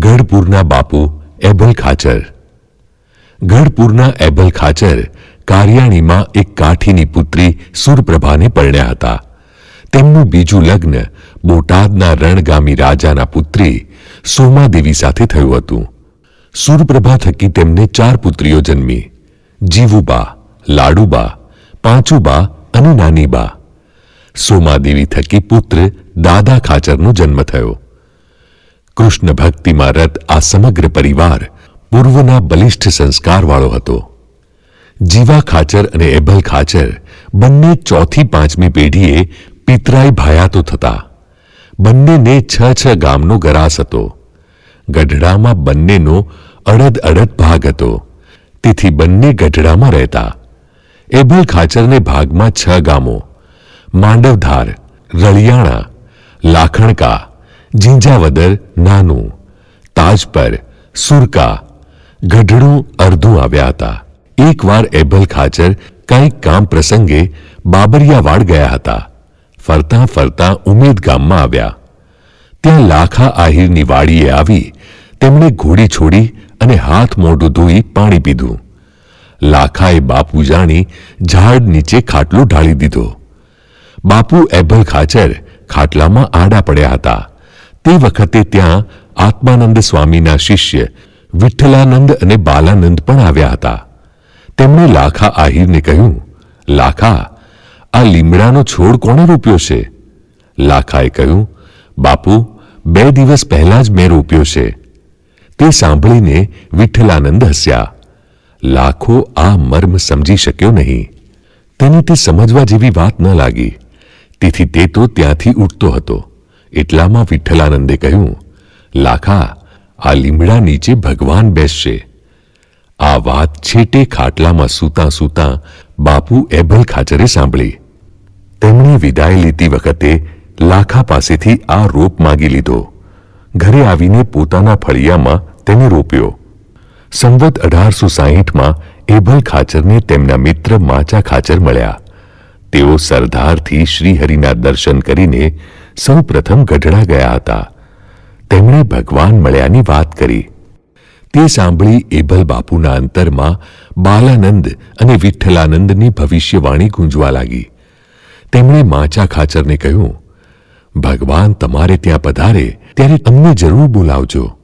ગઢપુરના બાપુ એબલ ખાચર. ગઢપુરના એબલ ખાચર કારિયાણીમાં એક કાઠીની પુત્રી સુરપ્રભાને પરણ્યા હતા. તેમનું બીજું લગ્ન બોટાદના રણગામી રાજાના પુત્રી સોમાદેવી સાથે થયું હતું. સુરપ્રભા થકી તેમને ચાર પુત્રીઓ જન્મી. જીવુબા, લાડુબા, પાંચુબા અને નાનીબા. સોમાદેવી થકી પુત્ર દાદા ખાચરનો જન્મ થયો. કૃષ્ણ ભક્તિમાં રત આ સમગ્ર પરિવાર પૂર્વના બલિષ્ઠ સંસ્કારવાળો હતો. જીવા ખાચર અને એબલ ખાચર બંને ચોથી પાંચમી પેઢીએ પિતરાઈ ભાયાતો થતા. બંનેને છ છ ગામનો ગરાસ હતો. ગઢડામાં બંનેનો અડદ અડદ ભાગ હતો. તેથી બંને ગઢડામાં રહેતા. એબલ ખાચરને ભાગમાં છ ગામો. માંડવધાર, રળિયાણા, લાખણકા ઝીંઝાવદર નાનું, તાજ પર સુરકા, ગઢડું અર્ધું આવ્યા હતા. એકવાર એબલ ખાચર કંઈક કામ પ્રસંગે બાબરિયાવાડ ગયા હતા. ફરતા ફરતા ઉમેદ ગામમાં આવ્યા. ત્યાં લાખા આહિરની વાડીએ આવી તેમણે ઘોડી છોડી અને હાથ મોઢું ધોઈ પાણી પીધું. લાખાએ બાપુ જાણી ઝાડ નીચે ખાટલો ઢાળી દીધો. બાપુ એભલ ખાચર ખાટલામાં આડા પડ્યા હતા. તે વખતે ત્યાં આત્માનંદ સ્વામીના શિષ્ય વિઠ્ઠલાનંદ અને બાલાનંદ પણ આવ્યા હતા. તેમણે લાખા આહિરને કહ્યું, લાખા, આ લીમડાનો છોડ કોણે રોપ્યો છે? લાખાએ કહ્યું, બાપુ, બે દિવસ પહેલા જ મેં રોપ્યો છે. તે સાંભળીને વિઠ્ઠલાનંદ હસ્યા. લાખો આ મર્મ સમજી શક્યો નહીં. તેને તે સમજવા જેવી વાત ન લાગી. તેથી તે તો ત્યાંથી ઉઠતો હતો. એટલામાં વિઠ્ઠલાનંદે કહ્યું, લાખા, આ લીમડા નીચે ભગવાન બેસશે. આ વાત છેટે ખાટલામાં સૂતા સૂતા બાપુ એભલ ખાચરે સાંભળી. તેમણે વિદાય લીધી વખતે લાખા પાસેથી આ રોપ માગી લીધો. ઘરે આવીને પોતાના ફળિયામાં તેને રોપ્યો. સંવત અઢારસો સાહીઠમાં એભલ ખાચરને તેમના મિત્ર માચા ખાચર મળ્યા. તેઓ સરદારથી શ્રીહરિના દર્શન કરીને સૌ પ્રથમ ગઢડા ગયા હતા. તેમણે ભગવાન મળ્યાની વાત કરી. તે સાંભળી એભલ બાપુના અંતરમાં બાલાનંદ અને વિઠ્ઠલાનંદની ભવિષ્યવાણી ગુંજવા લાગી. તેમણે માચા ખાચરને કહ્યું, ભગવાન તમારે ત્યાં પધારે ત્યારે અમને જરૂર બોલાવજો.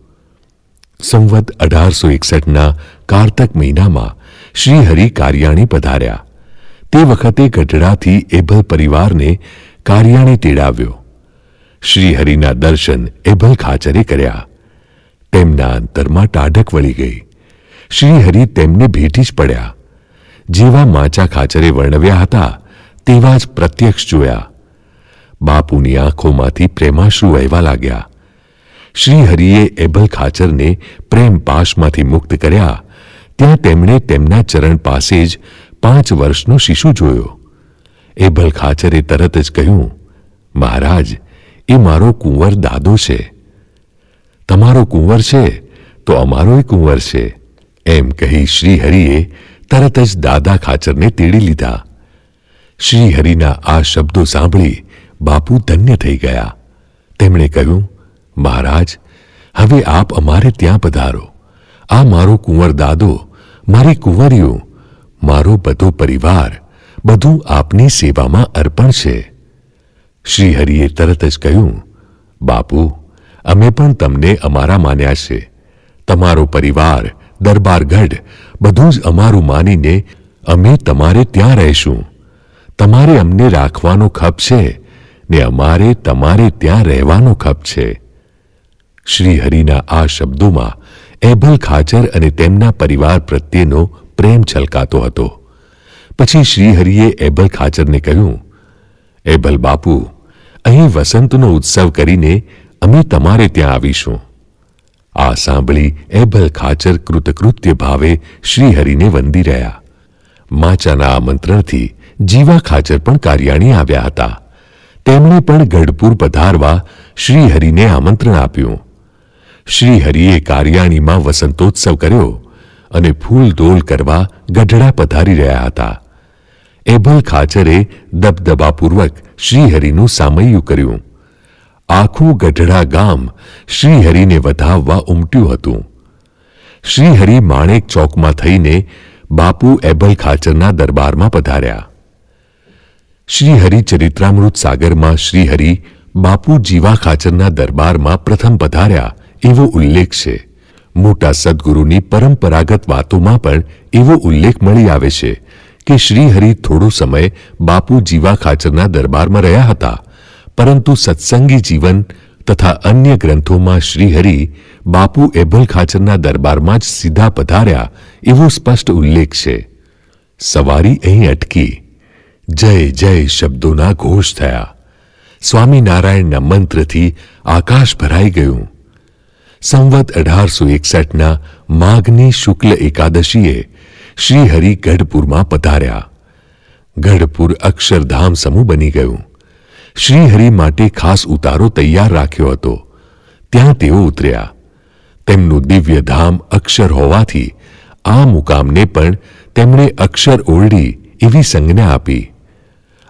સંવત અઢારસો એકસઠના કારતક મહિનામાં શ્રી હરિ કારિયાણી પધાર્યા. તે વખતે ગઢડાથી એભલ પરિવારને કારિયાણી તેડાવ્યો. શ્રી હરિના દર્શન એભલ ખાચરે કર્યા. તેમના અંતરમાં ટાઢક વળી ગઈ. શ્રીહરિ તેમને ભેટી જ પડ્યા. જેવા માચા ખાચરે વર્ણવ્યા હતા, તેવા જ પ્રત્યક્ષ જોયા. બાપુની આંખોમાંથી પ્રેમાશ્રુ વહેવા લાગ્યા. શ્રી હરિએ એબલ ખાચરને પ્રેમ પાશમાંથી મુક્ત કર્યા. ત્યાં તેમણે તેમના ચરણ પાસે જ પાંચ વર્ષનો શિશુ જોયો. એબલ ખાચરે તરત જ કહ્યું, મહારાજ એ મારો કુંવર દાદો છે. તમારો કુંવર છે તો અમારોય કુંવર છે. એમ કહી શ્રીહરિએ તરત જ દાદા ખાચરને તેડી લીધા. શ્રીહરિના આ શબ્દો સાંભળી બાપુ ધન્ય થઈ ગયા. તેમણે કહ્યું, મહારાજ, હવે આપ અમારે ત્યાં પધારો. આ મારો કુંવર દાદો, મારી કુંવરીઓ, મારો બધો પરિવાર, બધું આપની સેવામાં અર્પણ છે. શ્રી હરિએ તરત જ કહ્યું, બાપુ, અમે પણ તમને અમારા માન્યા છે. તમારો પરિવાર, દરબારગઢ, બધું જ અમારું માનીને અમે તમારે ત્યાં રહીશું. તમારે અમને રાખવાનો ખપ છે ને અમારે તમારે ત્યાં રહેવાનો ખપ છે. શ્રીહરિના આ શબ્દોમાં એબલ ખાચર અને તેમના પરિવાર પ્રત્યેનો પ્રેમ છલકાતો હતો. પછી શ્રીહરિએ એબલ ખાચરને કહ્યું એબલ બાપુ અહીં વસંતનો ઉત્સવ કરીને અમે તમારે ત્યાં આવીશું. આ સાંભળી એભલ ખાચર કૃતકૃત્ય ભાવે શ્રીહરિને વંદી રહ્યા. માચાના આમંત્રણથી જીવા ખાચર પણ કાર્યાણી આવ્યા હતા. તેમણે પણ ગઢપુર પધારવા શ્રીહરિને આમંત્રણ આપ્યું. શ્રીહરિએ કાર્યાણીમાં વસંતોત્સવ કર્યો અને ફૂલદોલ કરવા ગઢડા પધારી રહ્યા હતા. એભલ ખાચરે દબદબાપૂર્વક શ્રીહરિનું સામૈયું કર્યું. આખું ગઢડા ગામ શ્રીહરિને વધાવવા ઉમટ્યું હતું. શ્રીહરિ માણેક ચોકમાં થઈને બાપુ એબલ ખાચરના દરબારમાં પધાર્યા. શ્રીહરિ ચરિત્રામૃત સાગરમાં શ્રીહરિ બાપુ જીવા ખાચરના દરબારમાં પ્રથમ પધાર્યા એવો ઉલ્લેખ છે. મોટા સદગુરુની પરંપરાગત વાતોમાં પણ એવો ઉલ્લેખ મળી આવે છે. કે શ્રીહરિ થોડો સમય બાપુ જીવા ખાચરના દરબારમાં રહ્યા હતા. પરંતુ સત્સંગી જીવન તથા અન્ય ગ્રંથોમાં શ્રીહરિ બાપુ એભલ ખાચરના દરબારમાં જ સીધા પધાર્યા એવો સ્પષ્ટ ઉલ્લેખ છે. સવારી અહીં અટકી. જય જય શબ્દોના ઘોષ થયા. સ્વામિનારાયણના મંત્રથી આકાશ ભરાઈ ગયું. સંવત અઢારસો એકસઠના માઘની શુક્લ એકાદશીએ શ્રીહરિ ગઢપુરમાં પધાર્યા. ગઢપુર અક્ષરધામ સમૂહ બની ગયું. શ્રીહરિ માટે ખાસ ઉતારો તૈયાર રાખ્યો હતો. ત્યાં તેઓ ઉતર્યા. તેમનું દિવ્ય ધામ અક્ષર હોવાથી આ મુકામને પણ તેમણે અક્ષર ઓરડી એવી સંજ્ઞા આપી.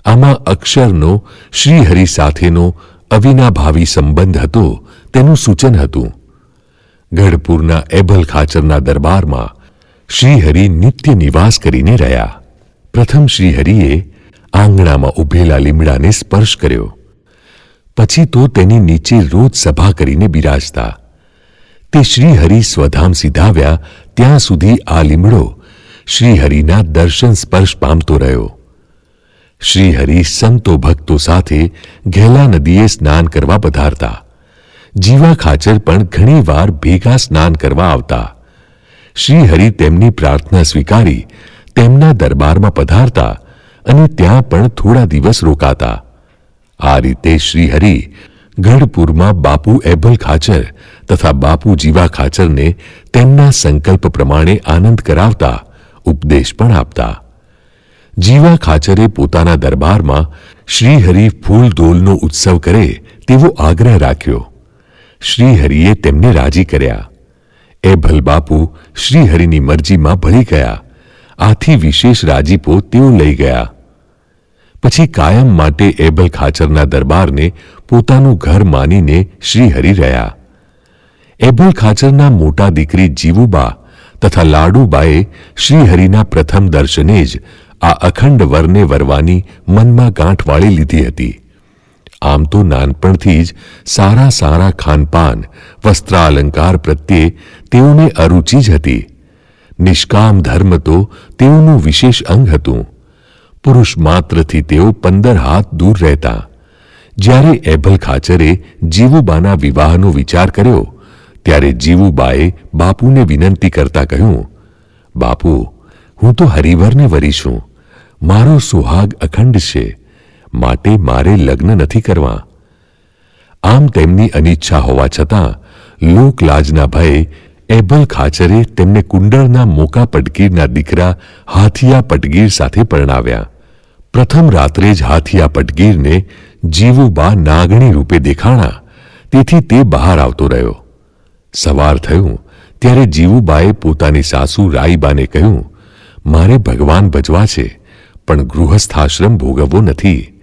આમાં અક્ષરનો શ્રીહરિ સાથેનો અવિનાભાવી સંબંધ હતો તેનું સૂચન હતું. ગઢપુરના એભલ ખાચરના દરબારમાં શ્રીહરિ નિત્ય નિવાસ કરીને રહ્યા. પ્રથમ શ્રીહરિએ આંગણામાં ઉભેલા લીમડાને સ્પર્શ કર્યો. પછી તો તેની નીચે રોજ સભા કરીને બિરાજતા. તે શ્રીહરિ સ્વધામ સીધાવ્યા, ત્યાં સુધી આ લીમડો શ્રીહરિના દર્શન સ્પર્શ પામતો રહ્યો. શ્રીહરિ સંતો ભક્તો સાથે ઘેલા નદીએ સ્નાન કરવા પધારતા. જીવા ખાચર પણ ઘણીવાર ભેગા સ્નાન કરવા આવતા. શ્રીહરિ તેમની પ્રાર્થના સ્વીકારી, તેમના દરબારમાં પધારતા અને ત્યાં પણ થોડા દિવસ રોકાતા. આ રીતે શ્રીહરિ ગઢપુરમાં બાપુ એભલ ખાચર તથા બાપુ જીવા ખાચરને તેમના સંકલ્પ પ્રમાણે આનંદ કરાવતા ઉપદેશ પણ આપતા. જીવા ખાચરે પોતાના દરબારમાં શ્રીહરિ ફૂલધોલનો ઉત્સવ કરે તેવો આગ્રહ રાખ્યો. શ્રીહરિએ તેમને રાજી કર્યા. એ બાપુ શ્રીહરિની મરજીમાં ભળી ગયા. આથી વિશેષ રાજીપો તેઓ લઈ ગયા. પછી કાયમ માટે એબલ ખાચરના દરબારને પોતાનું ઘર માનીને શ્રીહરિ રહ્યા. એબલ ખાચરના મોટા દીકરી જીવુબા તથા લાડુબાએ શ્રીહરિના પ્રથમ દર્શને જ આ અખંડ વરને વરવાની મનમાં ગાંઠ વાળી લીધી હતી. આમ તો નાનપણથી જ સારા સારા ખાનપાન, વસ્ત્રાલંકાર પ્રત્યે તેઓને અરુચિ જ હતી. નિષ્કામ ધર્મ તો તેઓનું વિશેષ અંગ હતું. પુરુષ માત્રથી તેઓ પંદર હાથ દૂર રહેતા. જ્યારે એભલ ખાચરે જીવુબાના વિવાહનો વિચાર કર્યો, ત્યારે જીવુબાએ બાપુને વિનંતી કરતા કહ્યું, બાપુ, હું તો હરિવરને વરી છું. મારો સુહાગ અખંડ છે. માટે મારે લગ્ન નથી કરવા. આમ તેમની અનિચ્છા હોવા છતાં લોકલાજના ભયે એબલ ખાચરે તેમને કુંડળના મોકા પટગીરના દીકરા હાથિયા પટગીર સાથે પરણાવ્યા. પ્રથમ રાત્રે જ હાથિયા પટગીરને જીવુબા નાગણી રૂપે દેખાણા, તેથી તે બહાર આવતો રહ્યો. સવાર થયું, ત્યારે જીવુબાએ પોતાની સાસુ રાઈબાને કહ્યું, મારે ભગવાન ભજવા છે, પણ ગૃહસ્થાશ્રમ ભોગવવો નથી.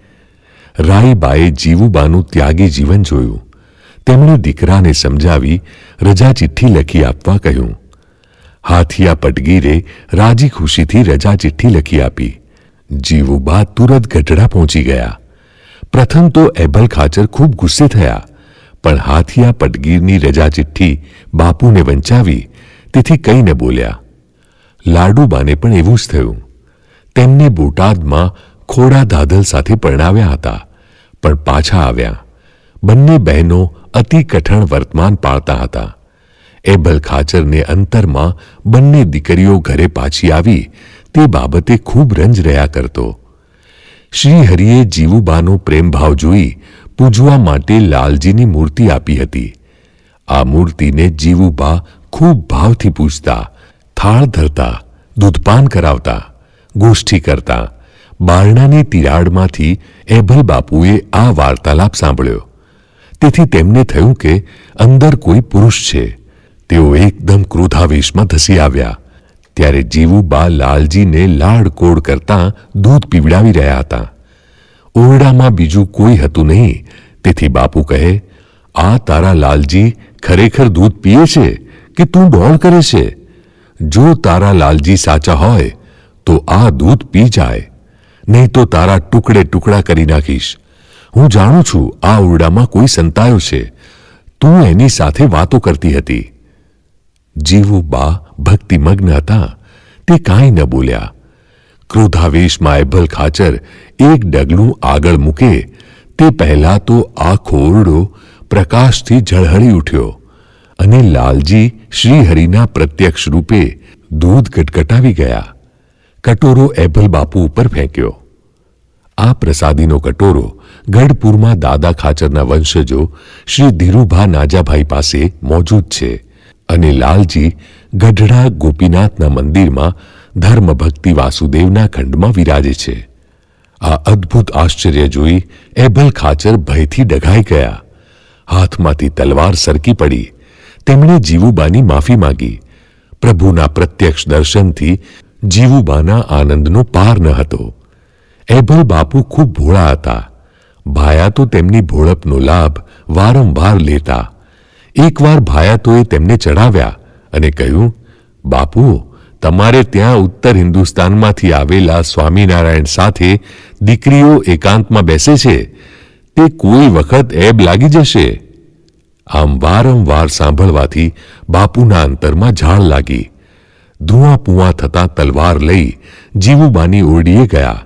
રાઈબાએ જીવુબાનું ત્યાગી જીવન જોયું. તેમણે દીકરાને સમજાવી, રજા ચિઠ્ઠી લખી આપવા કહ્યું. હાથિયા પટગીરે રાજી ખુશીથી રજા ચિઠ્ઠી લખી આપી. જીવુબા તુરત ગઢડા પહોંચી ગયા. પ્રથમ તો એબલ ખાચર ખૂબ ગુસ્સે થયા, પણ હાથિયા પટગીરની રજા ચિઠ્ઠી બાપુને વંચાવી, તેથી કંઈ ન બોલ્યા. લાડુબાને પણ એવું જ થયું. તેમને બોટાદમાં ખોડા દાદલ સાથે પરણાવ્યા હતા. પણ પાછા આવ્યા. બંને બહેનો અતિ કઠણ વર્તમાન પાળતા હતા. એબલ ખાચરને અંતરમાં બંને દીકરીઓ ઘરે પાછી આવી, તે બાબતે ખૂબ રંજ રહ્યા કરતો. શ્રીહરિએ જીવુબાનો પ્રેમભાવ જોઈ પૂજવા માટે લાલજીની મૂર્તિ આપી હતી. આ મૂર્તિને જીવુબા ખૂબ ભાવથી પૂજતા, થાળ ધરતા, દૂધપાન કરાવતા, ગોષ્ઠી કરતા બારણાની તિરાડમાંથી એભલ બાપુએ આ વાર્તાલાપ સાંભળ્યો. તેથી તેમને થયું કે અંદર કોઈ પુરુષ છે. તેઓ એકદમ ક્રોધાવેશમાં ધસી આવ્યા. ત્યારે જીવુબા લાલજીને લાડકોડ કરતા દૂધ પીવડાવી રહ્યા હતા. ઓરડામાં બીજું કોઈ હતું નહીં. તેથી બાપુ કહે, આ તારા લાલજી ખરેખર દૂધ પીએ છે કે તું ડોળ કરે છે? જો તારા લાલજી સાચા હોય, તો આ દૂધ પી જાય. નહીં તો તારા ટુકડે ટુકડા કરી નાખીશ. હું જાણું છું આ ઓરડામાં કોઈ સંતાયો છે. તું એની સાથે વાતો કરતી હતી. જીવો બા ભક્તિમગ્ન હતા. તે કાંઈ ન બોલ્યા. ક્રોધાવેશમાં એભલ ખાચર એક ડગલું આગળ મૂકે. તે પહેલા તો આખો ઓરડો પ્રકાશથી ઝળહળી ઉઠ્યો અને લાલજી શ્રીહરિના પ્રત્યક્ષ રૂપે દૂધ ગટગટાવી ગયા. કટોરો એભલ બાપુ ઉપર ફેંક્યો. આ પ્રસાદીનો કટોરો ગઢપુરમાં દાદા ખાચરના વંશજો શ્રી ધીરુભા નાજાભાઈ પાસે મોજૂદ છે અને લાલજી ગઢડા ગોપીનાથના મંદિરમાં ધર્મભક્તિ વાસુદેવના ખંડમાં વિરાજે છે. આ અદ્ભુત આશ્ચર્ય જોઈ એબલ ખાચર ભયથી ડઘાઈ ગયા. હાથમાંથી તલવાર સરકી પડી. તેમણે જીવુબાની માફી માંગી. પ્રભુના પ્રત્યક્ષ દર્શનથી જીવુબાના આનંદનો પાર ન હતો. એભલ બાપુ ખૂબ ભોળા હતા. ભાયા તો તેમની ભોળપનો લાભ વારંવાર લેતા. એકવાર ભાયાતોએ તેમને ચડાવ્યા અને કહ્યું બાપુ તમારે ત્યાં ઉત્તર હિન્દુસ્તાનમાંથી આવેલા સ્વામિનારાયણ સાથે દીકરીઓ એકાંતમાં બેસે છે. તે કોઈ વખત એબ લાગી જશે. આમ વારંવાર સાંભળવાથી બાપુના અંતરમાં ઝાડ લાગી. ધુઆ પુઆ થતા તલવાર લઈ જીવુબાની ઓરડીએ ગયા.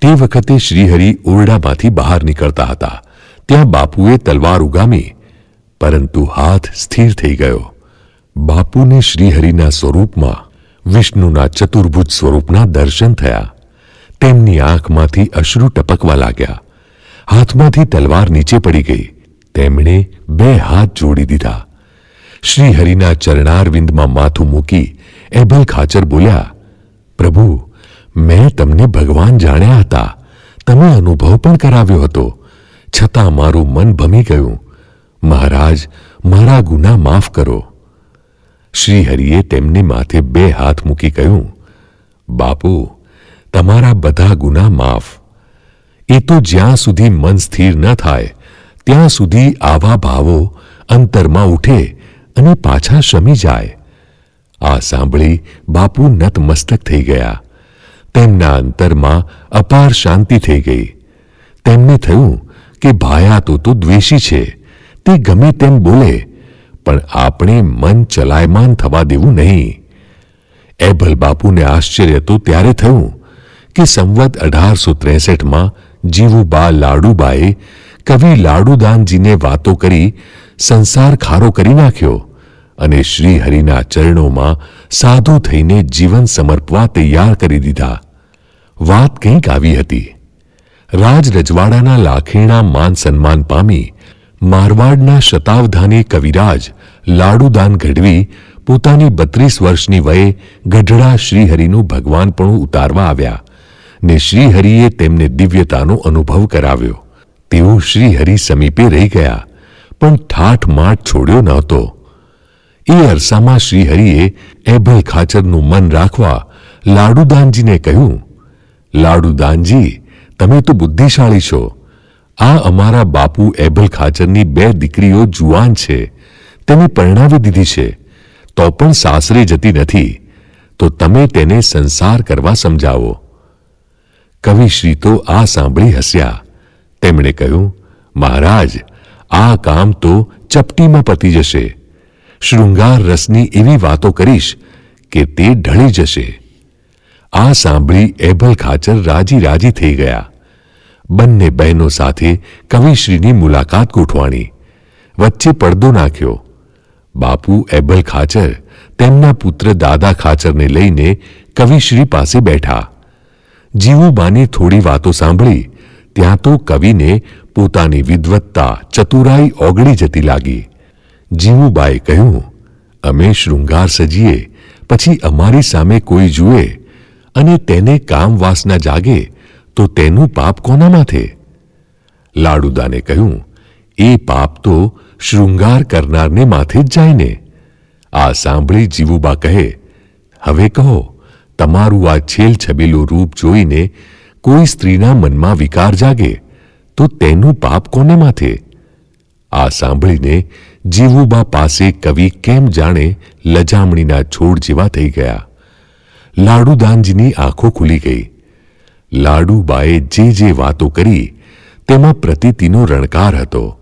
તે વખતે શ્રીહરિ ઓરડામાંથી બહાર નીકળતા હતા. ત્યાં બાપુએ તલવાર ઉગામી, પરંતુ હાથ સ્થિર થઈ ગયો. બાપુને શ્રીહરિના સ્વરૂપમાં, વિષ્ણુના ચતુર્ભુજ સ્વરૂપના દર્શન થયા. તેમની આંખમાંથી અશ્રુ ટપકવા લાગ્યા. હાથમાંથી તલવાર નીચે પડી ગઈ. તેમણે બે હાથ જોડી દીધા. શ્રીહરિના ચરણારવિંદમાં માથું મૂકી એબલ ખાચર બોલ્યા, પ્રભુ, મેં તમને ભગવાન જાણ્યા હતા. તમે અનુભવ પણ કરાવ્યો હતો. છતાં મારું મન ભમી ગયું. મહારાજ, મારા ગુના માફ કરો. શ્રી હરિએ તેમને માથે બે હાથ મૂકી કહ્યું, બાપુ, તમારા બધા ગુના માફ. એ તો જ્યાં સુધી મન સ્થિર ન થાય, ત્યાં સુધી આવા ભાવો અંતરમાં ઉઠે અને પાછા શમી જાય. આ સાંભળી બાપુ નતમસ્તક થઈ ગયા. તેમના અંતરમાં અપાર શાંતિ થઈ ગઈ. તેમને થયું કે ભાયાતો તો દ્વેષી છે, તે ગમે તેમ બોલે, પણ આપણે મન ચલાયમાન થવા દેવું નહીં. એભલ બાપુને આશ્ચર્ય તો ત્યારે થયું કે સંવત અઢારસો ત્રેસઠમાં જીવુબા લાડુબાએ કવિ લાડુદાનજીને વાતો કરી સંસાર ખારો કરી નાખ્યો. અને શ્રી હરિના ચરણોમાં સાધુ થઈને જીવન સમર્પવા તૈયાર કરી દીધા. વાત કંઈક આવી હતી. રાજ રજવાડાના લાખેણા માન સન્માન પામી મારવાડના શતાવધાની કવિરાજ લાડુદાન ગઢવી પોતાની બત્રીસ વર્ષની વયે ગઢડા શ્રીહરિનું ભગવાનપણું ઉતારવા આવ્યા ને શ્રીહરિએ તેમને દિવ્યતાનો અનુભવ કરાવ્યો. તેઓ શ્રીહરિ સમીપે રહી ગયા, પણ ઠાઠ માઠ છોડ્યો નહોતો. એ અરસામાં શ્રીહરિએ એભલ ખાચરનું મન રાખવા લાડુદાનજીને કહ્યું, લાડુદાનજી, તમે તો બુદ્ધિશાળી છો. આ અમારા બાપુ એબલ ખાચરની બે દીકરીઓ જુવાન છે. તેને પરણાવી દીધી છે. તો પણ સાસરે જતી નથી. તો તમે તેને સંસાર કરવા સમજાવો. કવિશ્રી તો આ સાંભળી હસ્યા. તેમણે કહ્યું, મહારાજ, આ કામ તો ચપટીમાં પતી જશે. શૃંગાર રસની એવી વાતો કરીશ કે તે ઢળી જશે. આ સાંભળી એબલ ખાચર રાજી રાજી થઈ ગયા. બંને બહેનો સાથે કવિશ્રીની મુલાકાત ગોઠવાણી. વચ્ચે પડદો નાખ્યો. બાપુ એબલ ખાચર તેમના પુત્ર દાદા ખાચરને લઈને કવિશ્રી પાસે બેઠા. જીવુબાની થોડી વાતો સાંભળી, ત્યાં તો કવિને પોતાની વિદવત્તા ચતુરાઈ ઓગળી જતી લાગી. જીવુબાએ કહ્યું, અમે શૃંગાર સજીએ, પછી અમારી સામે કોઈ જુએ અને તેને કામ વાસના જાગે, તો તેનું પાપ કોના માથે લાડુદાને કહ્યું, એ પાપ તો શૃંગાર કરનારને માથે જ જાય ને. આ સાંભળી જીવુબા કહે, હવે કહો, તમારું આ છેલ છબેલું રૂપ જોઈને કોઈ સ્ત્રીના મનમાં વિકાર જાગે, તો તેનું પાપ કોને માથે આ સાંભળીને જીવુબા પાસે કવિ કેમ જાણે લજામણીના છોડ જેવા થઈ ગયા. લાડુદાનજીની આંખો ખુલી ગઈ. લાડુબાએ જે જે વાતો કરી, તેમાં પ્રતીતિનો રણકાર હતો.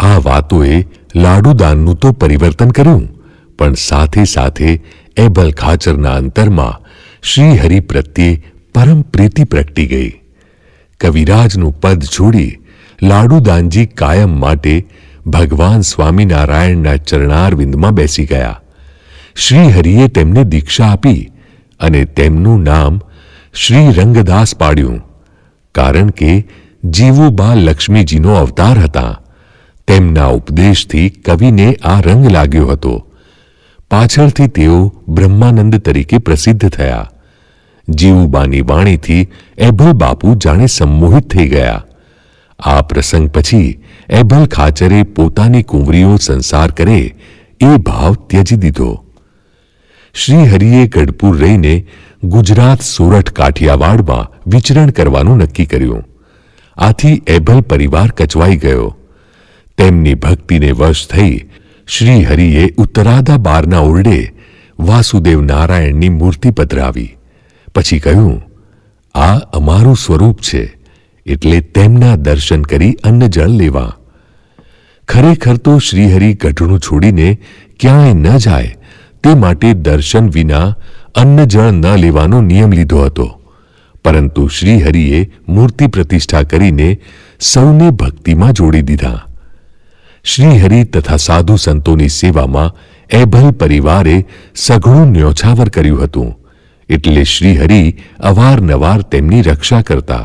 આ વાતોએ લાડુદાનનું તો પરિવર્તન કર્યું, પણ સાથે સાથે એબલ ખાચરના અંતરમાં શ્રી હરિ પ્રત્યે પરમ પ્રીતિ પ્રગટી ગઈ. કવિરાજનું પદ છોડી લાડુદાનજી કાયમ માટે ભગવાન સ્વામિનારાયણના ચરણારવિંદમાં બેસી ગયા. શ્રીહરિએ તેમને દીક્ષા આપી અને તેમનું નામ શ્રી રંગદાસ પાડ્યું. કારણ કે જીવુબા લક્ષ્મીજીનો અવતાર હતા. તેમના ઉપદેશથી કવિને આ રંગ લાગ્યો હતો. પાછળથી તેઓ બ્રહ્માનંદ તરીકે પ્રસિદ્ધ થયા. જીવુબાની વાણીથી એભલ બાપુ જાણે સંમોહિત થઈ ગયા. આ પ્રસંગ પછી એભલ ખાચરે પોતાની કુંવરીઓ સંસાર કરે એ ભાવ ત્યજી દીધો. શ્રી હરિએ ગઢપુર રહીને ગુજરાત સુરઠ કાઠિયાવાડમાં વિચરણ કરવાનું નક્કી કર્યું. આથી એભલ પરિવાર કચવાઈ ગયો. તેમની ભક્તિને વશ થઈ શ્રી ઉત્તરાધા ઉત્તરાદા બારના ઓરડે વાસુદેવ નારાયણની મૂર્તિ પધરાવી. પછી કહ્યું, આ અમારું સ્વરૂપ છે, એટલે તેમના દર્શન કરી અન્નજળ લેવા. ખરેખર તો શ્રીહરિ ગઢડું છોડીને ક્યાંય ન જાય, તે માટે દર્શન વિના અન્ન જળ ન લેવાનો નિયમ લીધો હતો. પરંતુ શ્રીહરિએ મૂર્તિ પ્રતિષ્ઠા કરીને સૌને ભક્તિમાં જોડી દીધા. શ્રીહરિ તથા સાધુ સંતોની સેવામાં એભલ પરિવારે સઘળું ન્યોછાવર કર્યું હતું, એટલે શ્રીહરિ અવારનવાર તેમની રક્ષા કરતા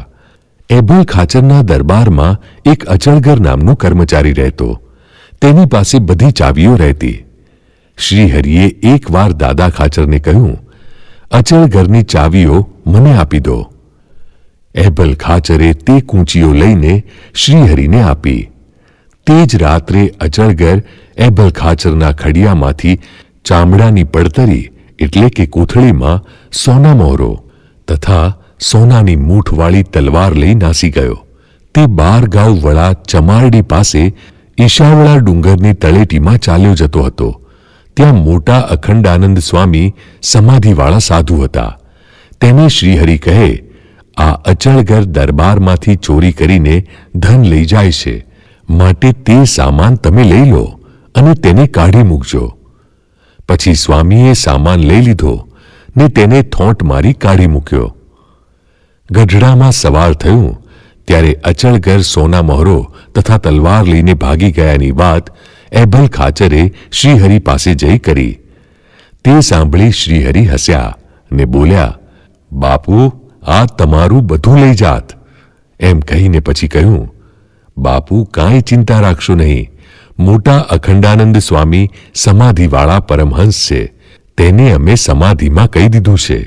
એભલ ખાચરના દરબારમાં એક અચળગર નામનો કર્મચારી રહેતો. તેની પાસે બધી ચાવીઓ રહેતી. શ્રીહરિએ એકવાર દાદા ખાચરને કહ્યું, અચળગરની ચાવીઓ મને આપી દો. એભલ ખાચરે તે કૂંચીઓ લઈને શ્રીહરિને આપી. તે જ રાત્રે અચળગર એભલ ખાચરના ખડિયામાંથી ચામડાની પડતરી એટલે કે કોથળીમાં સોના મોહરો તથા સોનાની મૂઠવાળી તલવાર લઈ નાસી ગયો. તે બાર ગાઉ વળા ચમારડી પાસે ઈશાવળા ડુંગરની તળેટીમાં ચાલ્યો જતો હતો. ત્યાં મોટા અખંડાનંદ સ્વામી સમાધિવાળા સાધુ હતા. તેને શ્રીહરિ કહે, આ અચળગર દરબારમાંથી ચોરી કરીને ધન લઈ જાય છે. માટે તે સામાન તમે લઈ લો અને તેને કાઢી મૂકજો. પછી સ્વામીએ સામાન લઈ લીધો ને તેને થોંટ મારી કાઢી મૂક્યો. ગઢડામાં સવાર થયું, ત્યારે અચળગર સોના મહોરો તથા તલવાર લઈને ભાગી ગયાની વાત એભલ ખાચરે શ્રીહરિ પાસે જઈ કરી. તે સાંભળી શ્રીહરિ હસ્યા ને બોલ્યા, બાપુ, આ તમારું બધું લઈ જાત. એમ કહીને પછી કહ્યું, બાપુ, કાંઈ ચિંતા રાખશો નહીં. મોટા અખંડાનંદ સ્વામી સમાધિવાળા પરમહંસ છે. તેને અમે સમાધિમાં કહી દીધું છે.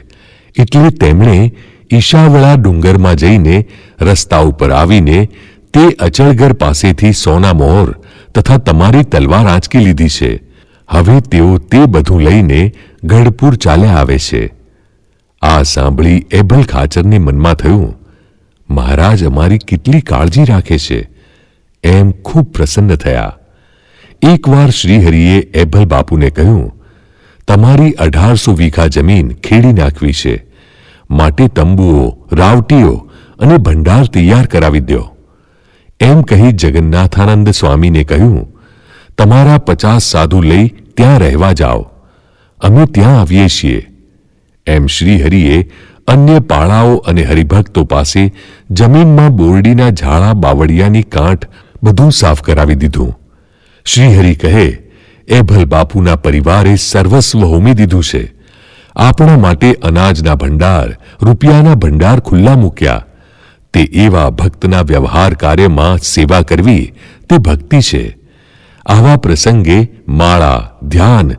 એટલે તેમણે ઈશાવળા ડુંગરમાં જઈને રસ્તા ઉપર આવીને તે અચળગર પાસેથી સોના મોહર તથા તમારી તલવાર આંચકી લીધી છે. હવે તેઓ તે બધું લઈને ગઢપુર ચાલ્યા આવે છે. આ સાંભળી એબલ ખાચરને મનમાં થયું, મહારાજ અમારી કેટલી કાળજી રાખે છે. એમ ખૂબ પ્રસન્ન થયા. એકવાર શ્રીહરિએ એભલ બાપુને કહ્યું, તમારી અઢારસો વીઘા જમીન ખેડી નાખવી છે. માટે તંબુઓ, રાવટીઓ અને ભંડાર તૈયાર કરાવી દો એમ કહી જગન્નાથાનંદ સ્વામીને કહ્યું, તમારા પચાસ સાધુ લઈ ત્યાં રહેવા જાઓ. અમે ત્યાં આવીએ છીએ. એમ શ્રીહરિએ અન્ય પાળાઓ અને હરિભક્તો પાસે જમીનમાં બોરડીના ઝાડા બાવળિયાની કાંઠ બધું સાફ કરાવી દીધું. શ્રીહરિ કહે એભલ બાપુના પરિવારે સર્વસ્વ હોમી દીધું છે. આપણા માટે અનાજના ભંડાર, રૂપિયાના ભંડાર ખુલ્લા મૂક્યા. તે એવા ભક્તના વ્યવહાર કાર્યમાં સેવા કરવી તે ભક્તિ છે. આવા પ્રસંગે માળા, ધ્યાન,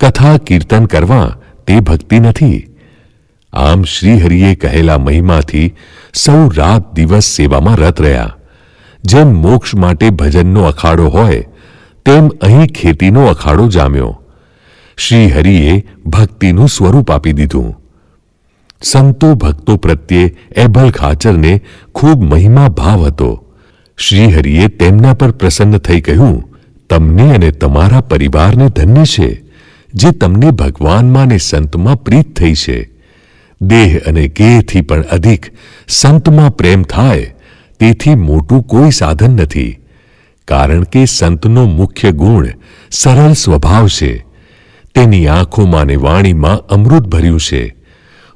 કથા, કીર્તન કરવા તે ભક્તિ નથી. આમ શ્રીહરિએ કહેલા મહિમાથી સૌ રાત દિવસ સેવામાં રત રહ્યા. જેમ મોક્ષ માટે ભજનનો અખાડો હોય, તેમ અહીં ખેતીનો અખાડો જામ્યો. શ્રી હરિએ ભક્તિનું સ્વરૂપ આપી દીધું. સંતો ભક્તો પ્રત્યે એભલ ખાચરને ખૂબ મહિમા ભાવ હતો. શ્રીહરિએ તેમના પર પ્રસન્ન થઈ કહ્યું, તમને અને તમારા પરિવારને ધન્ય છે, જે તમને ભગવાનમાં અને સંતમાં પ્રીત થઈ છે. દેહ અને ગેહથી પણ અધિક સંતમાં પ્રેમ થાય, તેથી મોટું કોઈ સાધન નથી. કારણ કે સંતનો મુખ્ય ગુણ સરળ સ્વભાવ છે. તેની આંખોમાં ને વાણીમાં અમૃત ભર્યું છે.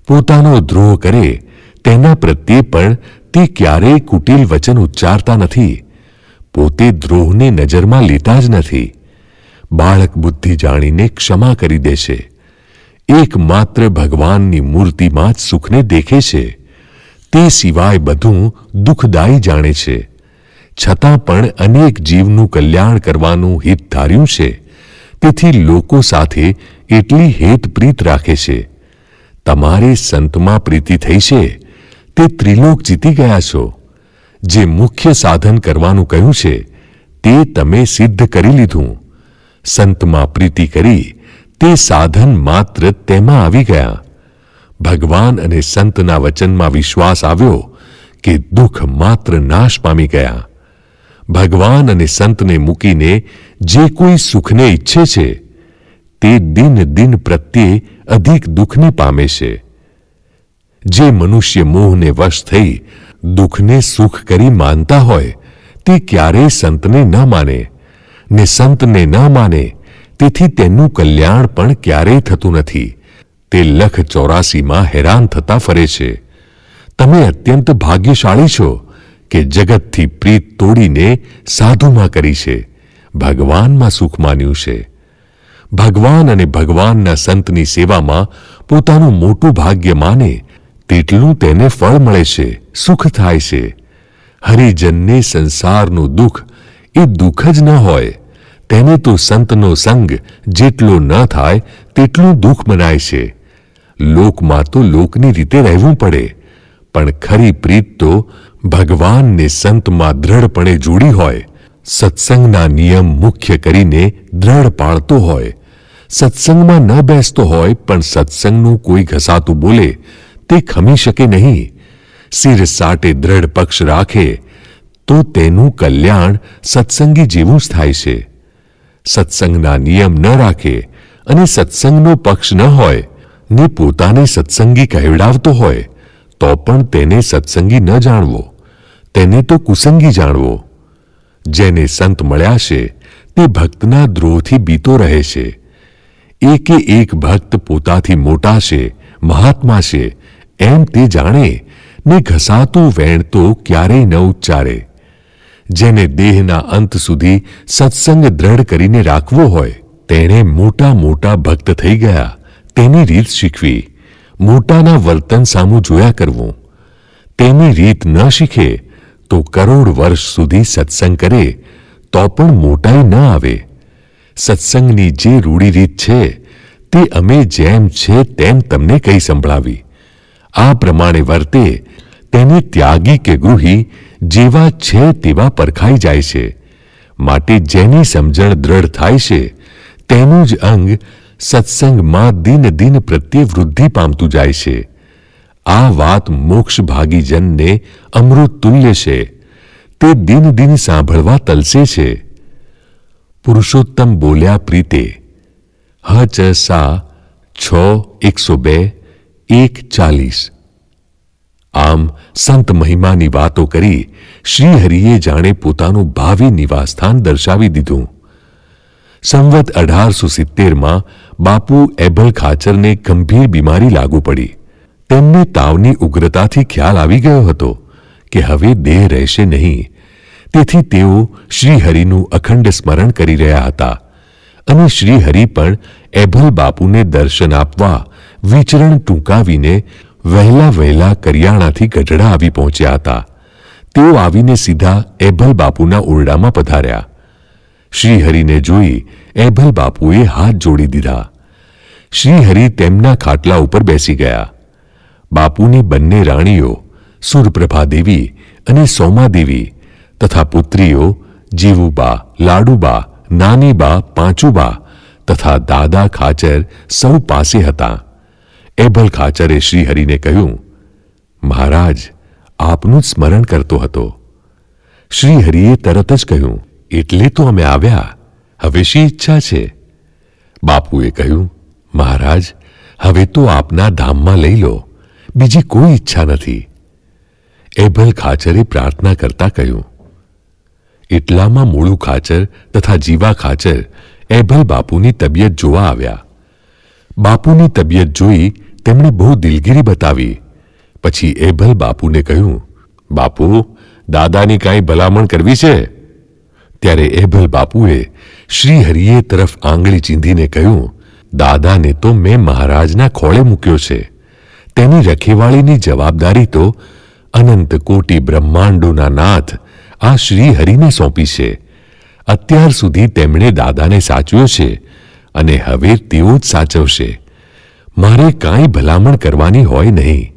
પોતાનો દ્રોહ કરે તેના પ્રત્યે પણ તે ક્યારેય કુટિલ વચન ઉચ્ચારતા નથી. પોતે દ્રોહને નજરમાં લેતા જ નથી. બાળક બુદ્ધિ જાણીને ક્ષમા કરી દેશે એકમાત્ર ભગવાનની મૂર્તિમાં જ સુખને દેખે છે. તે સિવાય બધું દુઃખદાયી જાણે છે. છતાં પણ અનેક જીવનું કલ્યાણ કરવાનું હિત ધાર્યું છે. તેથી લોકો સાથે એટલી હેતપ્રીત રાખે છે. તમારે સંતમાં પ્રીતિ થઈ છે? તે ત્રિલોક જીતી ગયા છો. જે મુખ્ય સાધન કરવાનું કહ્યું છે, તે તમે સિદ્ધ કરી લીધું. સંતમાં પ્રીતિ કરી, તે સાધન માત્ર તેમાં આવી ગયા. ભગવાન અને સંતના વચનમાં વિશ્વાસ આવ્યો કે દુઃખ માત્ર નાશ પામી ગયા. ભગવાન અને સંતને મૂકીને જે કોઈ સુખને ઈચ્છે છે, તે દિન દિન પ્રત્યે અધિક દુઃખને પામે છે. જે મનુષ્ય મોહને વશ થઈ દુઃખને સુખ કરી માનતા હોય, તે ક્યારેય સંતને ન માને. ને સંતને ન માને, તેથી તેનું કલ્યાણ પણ ક્યારેય થતું નથી. તે લખ ચોરાસીમાં હેરાન થતા ફરે છે. તમે અત્યંત ભાગ્યશાળી છો કે જગતથી પ્રીત તોડીને સાધુમાં કરી છે. ભગવાનમાં સુખ માન્યું છે. ભગવાન અને ભગવાનના સંતની સેવામાં પોતાનું મોટું ભાગ્ય માને, તેટલું તેને ફળ મળે છે, સુખ થાય છે. હરિજનને સંસારનું દુઃખ એ દુઃખ જ ન હોય. તેને તો સંતનો સંગ જેટલો ન થાય, તેટલું દુઃખ મનાય છે. લોકમાં તો લોકની રીતે રહેવું પડે. પણ ખરી પ્રીત તો ભગવાનને સંતમાં દ્રઢપણે જોડી હોય. સત્સંગના નિયમ મુખ્ય કરીને દ્રઢ પાળતો હોય. સત્સંગમાં ન બેસતો હોય, પણ સત્સંગનું કોઈ ઘસાતું બોલે, તે ખમી શકે નહીં. સિર સાટે દ્રઢ પક્ષ રાખે, તો તેનું કલ્યાણ સત્સંગી જેવું જ થાય છે. સત્સંગના નિયમ ન રાખે અને સત્સંગનો પક્ષ ન હોય, ને પોતાને સત્સંગી કહેવડાવતો હોય, તો પણ તેને સત્સંગી ન જાણવો. તેને તો કુસંગી જાણવો. જેને સંત મળ્યા છે, તે ભક્તના દ્રોહથી બીતો રહે છે. એકે એક ભક્ત પોતાથી મોટા છે, મહાત્મા છે, એમ તે જાણે, ને ઘસાતું વેણ તો ક્યારેય ન ઉચ્ચારે. જેને દેહના અંત સુધી સત્સંગ દ્રઢ કરીને રાખવો હોય, તેણે મોટા મોટા ભક્ત થઈ ગયા, તેની રીત શીખવી, મોટાના વર્તન સામું જોયા કરવું. તેની રીત ન શીખે તો કરોડ વર્ષ સુધી સત્સંગ કરે, તો પણ મોટાઈ ન આવે. સત્સંગની જે રૂઢી રીત છે, તે અમે જેમ છે તેમ તમને કહી સંભળાવી. આ પ્રમાણે વર્તે, તેને ત્યાગી કે ગૃહી, જેવા છે તેવા પરખાઈ જાય છે. માટે જેની સમજણ દ્રઢ થાય છે, તેનું જ અંગ સત્સંગમાં દિન દિન પ્રત્યે વૃદ્ધિ પામતું જાય છે. આ વાત મોક્ષ ભાગી જનને અમૃત તુલ્ય છે. તે દિન દિન સાંભળવા તલસે છે. પુરુષોત્તમ બોલ્યા પ્રીતે, હ ચ સા છ એકસો બે એક ચાલીસ. આમ સંત મહિમાની વાતો કરી શ્રીહરિએ જાણે પોતાનું ભાવિ નિવાસસ્થાન દર્શાવી દીધું. સંવત અઢારસો સિત્તેરમાં બાપુ એબલ ખાચરને ગંભીર બીમારી લાગુ પડી. તેમને તાવની ઉગ્રતાથી ખ્યાલ આવી ગયો હતો કે હવે દેહ રહેશે નહીં. તેથી તેઓ શ્રીહરિનું અખંડ સ્મરણ કરી રહ્યા હતા અને શ્રીહરિ પણ એભલ બાપુને દર્શન આપવા વિચરણ ટૂંકાવીને વહેલા વહેલા કરિયાણાથી ગઢડા આવી પહોંચ્યા હતા. તેઓ આવીને સીધા એભલ બાપુના ઓરડામાં પધાર્યા. શ્રીહરિને જોઈ એભલ બાપુએ હાથ જોડી દીધા. શ્રીહરિ તેમના ખાટલા ઉપર બેસી ગયા. બાપુની બંને રાણીઓ સુરપ્રભાદેવી અને સોમાદેવી તથા પુત્રીઓ જીવુબા, લાડુબા, નાનીબા, પાંચુબા તથા દાદા ખાચર સૌ પાસે હતા. એભલ ખાચરે શ્રીહરિને કહ્યું, મહારાજ, આપનું સ્મરણ કરતો હતો. શ્રીહરિએ તરત જ કહ્યું, એટલે તો અમે આવ્યા. હવે શી ઈચ્છા છે? બાપુએ કહ્યું, મહારાજ, હવે તો આપના ધામમાં લઈ લો. બીજી કોઈ ઈચ્છા નથી. એભલ ખાચરે પ્રાર્થના કરતા કહ્યું, એટલામાં મૂળું ખાચર તથા જીવા ખાચર એભલ બાપુની તબિયત જોવા આવ્યા. બાપુની તબિયત જોઈ તેમણે બહુ દિલગીરી બતાવી. પછી એભલ બાપુને કહ્યું, બાપુ, દાદાની કાંઈ ભલામણ કરવી છે? ત્યારે એભલ બાપુએ શ્રી હરિએ તરફ આંગળી ચીંધીને કહ્યું, દાદાને તો મેં મહારાજના ખોળે મૂક્યો છે. તેની રખેવાળીની જવાબદારી તો અનંત કોટી બ્રહ્માંડોના નાથ આ શ્રી હરિને સોંપી છે. અત્યાર સુધી તેમણે દાદાને સાચવ્યો છે અને હવે તેઓ જ સાચવશે. મારે કાંઈ ભલામણ કરવાની હોય નહીં.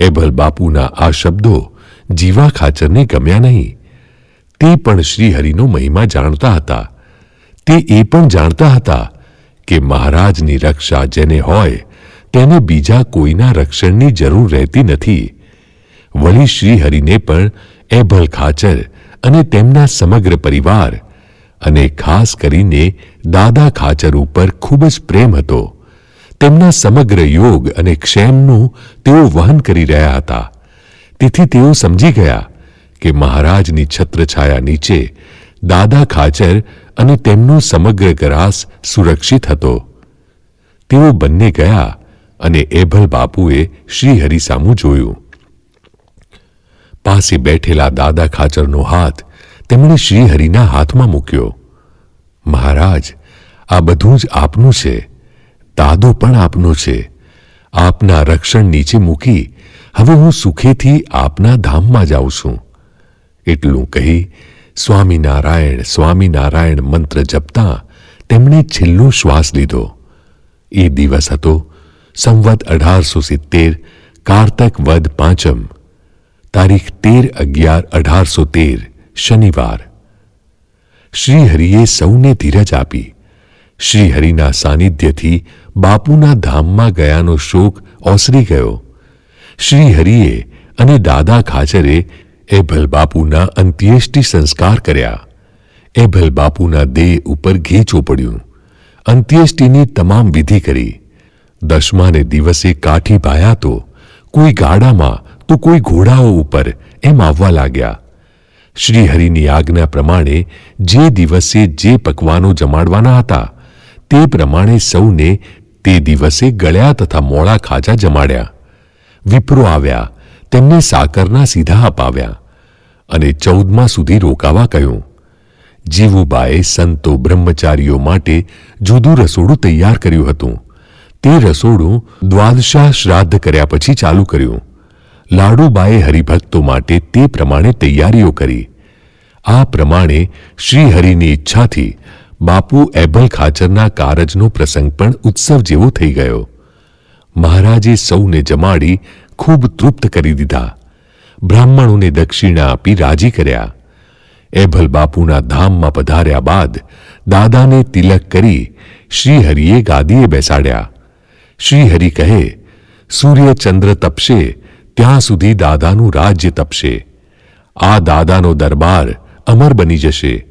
એભલ બાપુના આ શબ્દો જીવા ખાચરને ગમ્યા નહીં. તે પણ શ્રી હરિનો મહિમા જાણતા હતા. તે એ પણ જાણતા હતા કે મહારાજની રક્ષા જેને હોય તેને બીજા કોઈના રક્ષણની જરૂર રહેતી નથી. વળી શ્રી હરિને પણ એભલ ખાચર અને તેમના સમગ્ર પરિવાર અને ખાસ કરીને દાદા ખાચર ઉપર ખૂબ જ પ્રેમ હતો. તેમના સમગ્ર યોગ અને ક્ષેમનું તેઓ વહન કરી રહ્યા હતા. તેથી તેઓ સમજી ગયા કે મહારાજની છત્રછાયા નીચે દાદા ખાચર અને તેમનો સમગ્ર ગ્રાસ સુરક્ષિત હતો. તેઓ બંને ગયા અને એભલ બાપુએ શ્રીહરિ સામું જોયું. પાસે બેઠેલા દાદા ખાચરનો હાથ તેમણે શ્રીહરિના હાથમાં મૂક્યો. મહારાજ, આ બધું જ આપનું છે. દાદો પણ આપનો છે. આપના રક્ષણ નીચે મૂકી હવે હું સુખેથી આપના ધામમાં જાઉં છું. એટલું કહી સ્વામિનારાયણ સ્વામિનારાયણ મંત્ર જપતા તેમણે છેલ્લો શ્વાસ લીધો. એ દિવસ હતો સંવત અઢારસો સિત્તેર, કારતક વદ પાંચમ, તારીખ તેર અગિયાર અઢારસો તેર, શનિવાર. શ્રીહરિએ સૌને ધીરજ આપી. શ્રીહરિના સાનિધ્યથી બાપુના ધામમાં ગયાનો શોક ઓસરી ગયો. શ્રીહરિએ અને દાદા ખાચરે એભલ બાપુના અંત્યેષ્ટિ સંસ્કાર કર્યા. એભલ બાપુના દેહ ઉપર ઘી ચોપડ્યું. અંત્યેષ્ટિની તમામ વિધિ કરી. દસમાને દિવસે કાઠી ભાયા તો કોઈ ગાડામાં તો કોઈ ઘોડાઓ ઉપર એમ આવવા લાગ્યા. શ્રીહરિની આજ્ઞા પ્રમાણે જે દિવસે જે પકવાનો જમાડવાના હતા, તે પ્રમાણે સૌને તે દિવસે ગળ્યા તથા મોળા ખાજા જમાડ્યા. વિપ્રો આવ્યા, તેમને સાકરના સીધા અપાવ્યા અને ચૌદમા સુધી રોકાવા કહ્યું. જીવુબાએ સંતો બ્રહ્મચારીઓ માટે જુદું રસોડું તૈયાર કર્યું હતું. તે રસોડું દ્વાદશા શ્રાદ્ધ કર્યા પછી ચાલુ કર્યું. લાડુબાએ હરિભક્તો માટે તે પ્રમાણે તૈયારીઓ કરી. આ પ્રમાણે શ્રી હરિની ઈચ્છાથી બાપુ એબલ ખાચરના કારજનો પ્રસંગ પણ ઉત્સવ જેવો થઈ ગયો. મહારાજે સૌને જમાડી ખૂબ તૃપ્ત કરી દીધા. બ્રાહ્મણોને દક્ષિણા આપી રાજી કર્યા. એભલ બાપુના ધામમાં પધાર્યા બાદ દાદાને તિલક કરી શ્રીહરિએ ગાદીએ બેસાડ્યા. શ્રીહરિ કહે, સૂર્ય ચંદ્ર તપશે, ત્યાં સુધી દાદાનું રાજ્ય તપશે. આ દાદાનો દરબાર અમર બની જશે.